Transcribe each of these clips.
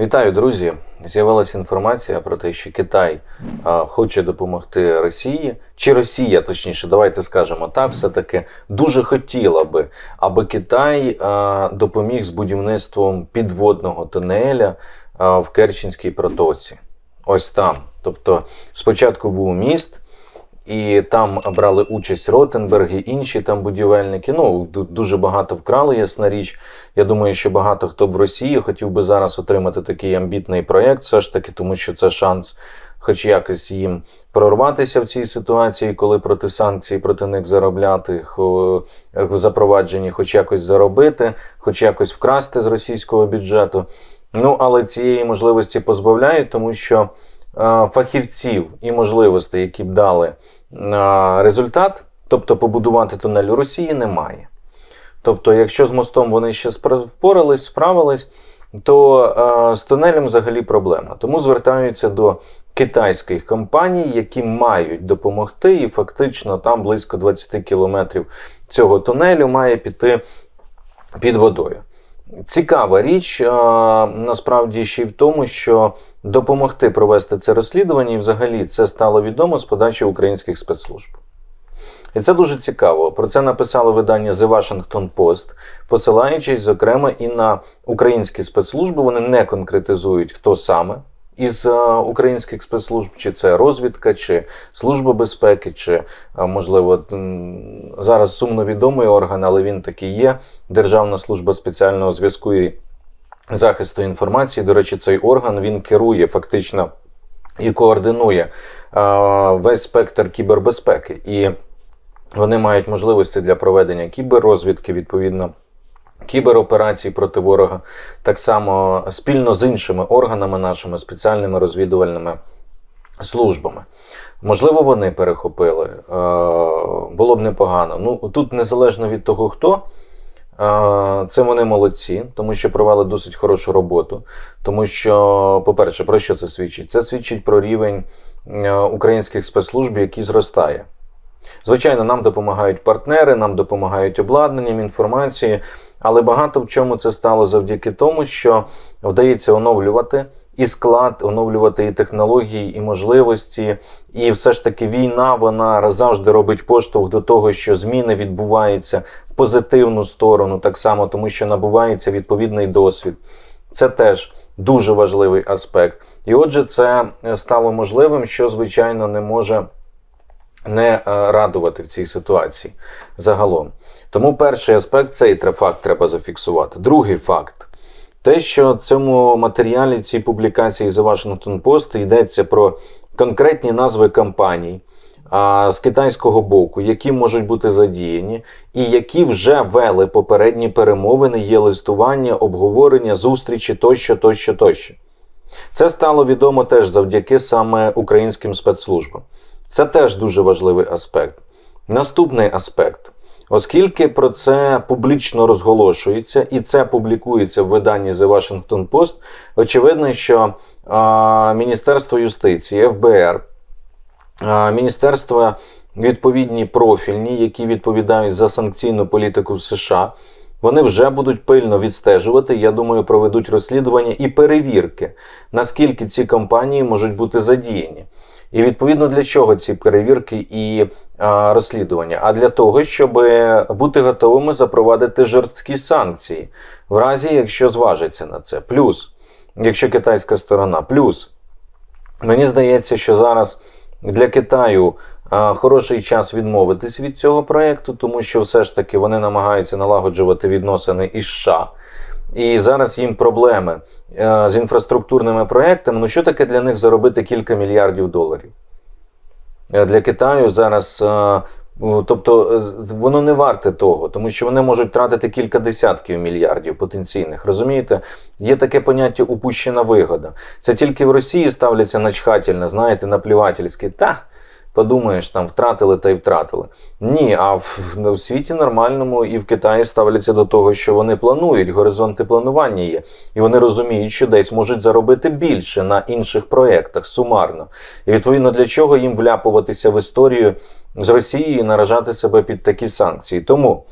Вітаю, друзі! З'явилася інформація про те, що Китай а, хоче допомогти Росії, чи Росія, точніше, давайте скажемо так, все-таки дуже хотіла би, аби Китай а, допоміг з будівництвом підводного тунеля а, в Керченській протоці. Ось там. Тобто, спочатку був міст. І там брали участь Ротенберг і інші там будівельники. Ну дуже багато вкрали, ясна річ. Я думаю, що багато хто в Росії хотів би зараз отримати такий амбітний проєкт, все ж таки, тому що це шанс, хоч якось їм прорватися в цій ситуації, коли проти санкцій проти них заробляти, в запровадженні, хоч якось заробити, хоч якось вкрасти з російського бюджету. Ну але цієї можливості позбавляють, тому що е, фахівців і можливостей, які б дали результат, тобто побудувати тунель у Росії, немає. Тобто, якщо з мостом вони ще впорались, справились, то е, з тунелем взагалі проблема. Тому звертаються до китайських компаній, які мають допомогти, і фактично там близько 20 кілометрів цього тунелю має піти під водою. Цікава річ насправді ще й в тому, що допомогти провести це розслідування, і взагалі це стало відомо з подачі українських спецслужб. І це дуже цікаво. Про це написало видання The Washington Post, посилаючись, зокрема, і на українські спецслужби. Вони не конкретизують, хто саме із е, українських спецслужб, чи це розвідка, чи служба безпеки, чи, е, можливо, зараз сумно відомий орган, але він такий є Державна служба спеціального зв'язку і захисту інформації. До речі, цей орган він керує фактично і координує е, весь спектр кібербезпеки. І вони мають можливості для проведення кіберрозвідки, відповідно, кібероперацій проти ворога, так само спільно з іншими органами нашими спеціальними розвідувальними службами. Можливо, вони перехопили. Е, Було б непогано. Ну, тут незалежно від того, хто. е, Це вони молодці, тому що провели досить хорошу роботу. Тому що, по-перше, про що це свідчить? Це свідчить про рівень е, українських спецслужб, який зростає. Звичайно, нам допомагають партнери, нам допомагають обладнанням, інформацією, але багато в чому це стало завдяки тому, що вдається оновлювати і склад, оновлювати і технології, і можливості. І все ж таки війна вона завжди робить поштовх до того, що зміни відбуваються в позитивну сторону, так само, тому що набувається відповідний досвід. Це теж дуже важливий аспект. І отже, це стало можливим, що звичайно не може не е, радувати в цій ситуації загалом. Тому перший аспект цей факт треба зафіксувати. Другий факт. Те, що в цьому матеріалі, цій публікації The Washington Post йдеться про конкретні назви компаній а, з китайського боку, які можуть бути задіяні, і які вже вели попередні перемовини, є листування, обговорення, зустрічі тощо, тощо, тощо. Це стало відомо теж завдяки саме українським спецслужбам. Це теж дуже важливий аспект. Наступний аспект. Оскільки про це публічно розголошується і це публікується в виданні The Washington Post, очевидно, що а, Міністерство юстиції, ФБР, а, міністерства відповідні профільні, які відповідають за санкційну політику в США, вони вже будуть пильно відстежувати. Я думаю, проведуть розслідування і перевірки, наскільки ці компанії можуть бути задіяні. І відповідно для чого ці перевірки і а, розслідування? А для того, щоб бути готовими запровадити жорсткі санкції, в разі якщо зважиться на це. Плюс, якщо китайська сторона, плюс Мені здається, що зараз для Китаю хороший час відмовитись від цього проєкту, тому що все ж таки вони намагаються налагоджувати відносини із США. І зараз їм проблеми з інфраструктурними проєктами. Ну що таке для них заробити кілька мільярдів доларів? Е, Для Китаю зараз, е, тобто, е, воно не варте того, тому що вони можуть тратити кілька десятків мільярдів потенційних. Розумієте, є таке поняття упущена вигода. Це тільки в Росії ставляться начхательно, знаєте, наплівательськи. Та подумаєш, там втратили та й втратили. Ні, а в, в світі нормальному і в Китаї ставляться до того, що вони планують, горизонти планування є. І вони розуміють, що десь можуть заробити більше на інших проєктах сумарно. І відповідно для чого їм вляпуватися в історію з Росією і наражати себе під такі санкції. Тому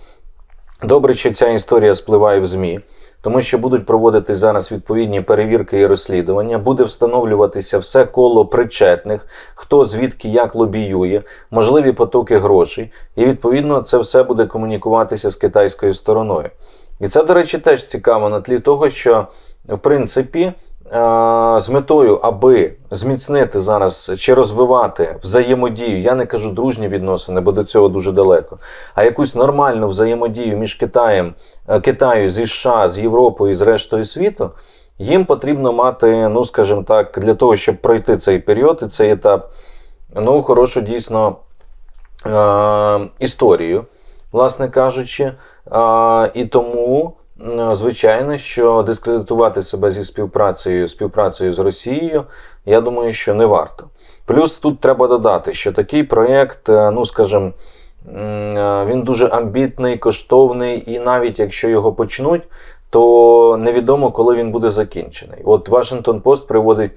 добре, що ця історія спливає в ЗМІ. Тому що будуть проводитись зараз відповідні перевірки і розслідування, буде встановлюватися все коло причетних, хто звідки як лобіює, можливі потоки грошей, і відповідно це все буде комунікуватися з китайською стороною. І це, до речі, теж цікаво на тлі того, що в принципі. Е, З метою, аби зміцнити зараз чи розвивати взаємодію, я не кажу дружні відносини, бо до цього дуже далеко, а якусь нормальну взаємодію між Китаєм, е, Китаю зі США, з Європою і з рештою світу, їм потрібно мати, ну скажімо так, для того, щоб пройти цей період і цей етап, ну, хорошу дійсно е- історію, власне кажучи. І тому. М, Звичайно, що дискредитувати себе зі співпрацею співпрацею з Росією, я думаю, що не варто. Плюс тут треба додати, що такий проєкт, е, ну скажімо, е, він дуже амбітний, коштовний, і навіть якщо його почнуть, то невідомо, коли він буде закінчений. От Washington Post приводить.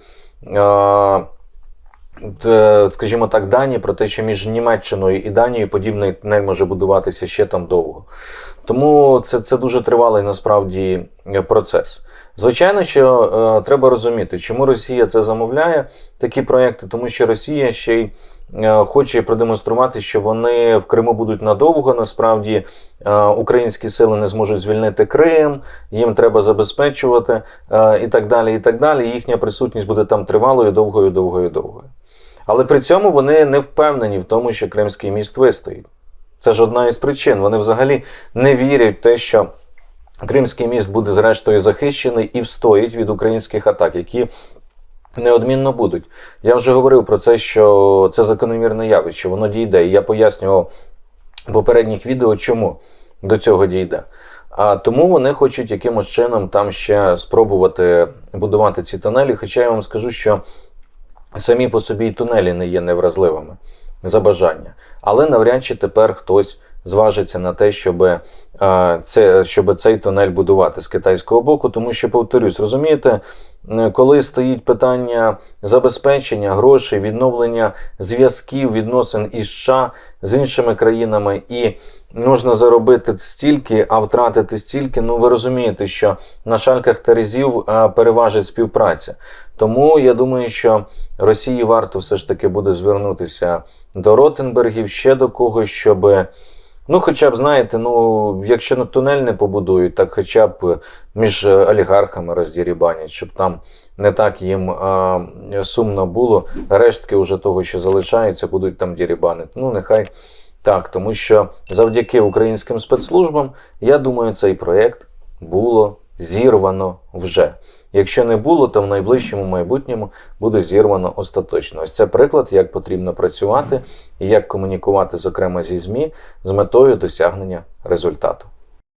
е, скажімо так, дані про те, що між Німеччиною і Данією подібний тунель може будуватися ще там довго. Тому це, це дуже тривалий насправді е, процес. Звичайно, що е, треба розуміти, чому Росія це замовляє, такі проекти, тому що Росія ще й е, хоче продемонструвати, що вони в Криму будуть надовго. Насправді е, українські сили не зможуть звільнити Крим, їм треба забезпечувати і так далі. І так далі. Їхня присутність буде там тривалою, довгою, довгою, довгою. Але при цьому вони не впевнені в тому, що Кримський міст вистоїть. Це ж одна із причин. Вони взагалі не вірять в те, що Кримський міст буде зрештою захищений і встоїть від українських атак, які неодмінно будуть. Я вже говорив про це, що це закономірне явище, воно дійде. І я пояснював в попередніх відео, чому до цього дійде. А тому вони хочуть якимось чином там ще спробувати будувати ці тунелі. Хоча я вам скажу, що самі по собі і тунелі не є невразливими за бажання. Але навряд чи тепер хтось зважиться на те, щоб, е, це, щоб цей тунель будувати з китайського боку, тому що, повторюсь, розумієте, е, коли стоїть питання забезпечення грошей, відновлення зв'язків, відносин із США з іншими країнами, і можна заробити стільки, а втратити стільки, ну ви розумієте, що на шальках терезів е, переважить співпраця. Тому я думаю, що Росії варто все ж таки буде звернутися до Ротенбергів ще до когось, щоб. Ну, хоча б, знаєте, ну, якщо на тунель не побудують, так хоча б між олігархами роздірібанять, щоб там не так їм а, сумно було. Рештки вже того, що залишаються, будуть там дірібанити. Ну, нехай так, тому що завдяки українським спецслужбам, я думаю, цей проєкт було зірвано вже. Якщо не було, то в найближчому майбутньому буде зірвано остаточно. Ось це приклад, як потрібно працювати і як комунікувати, зокрема зі ЗМІ, з метою досягнення результату.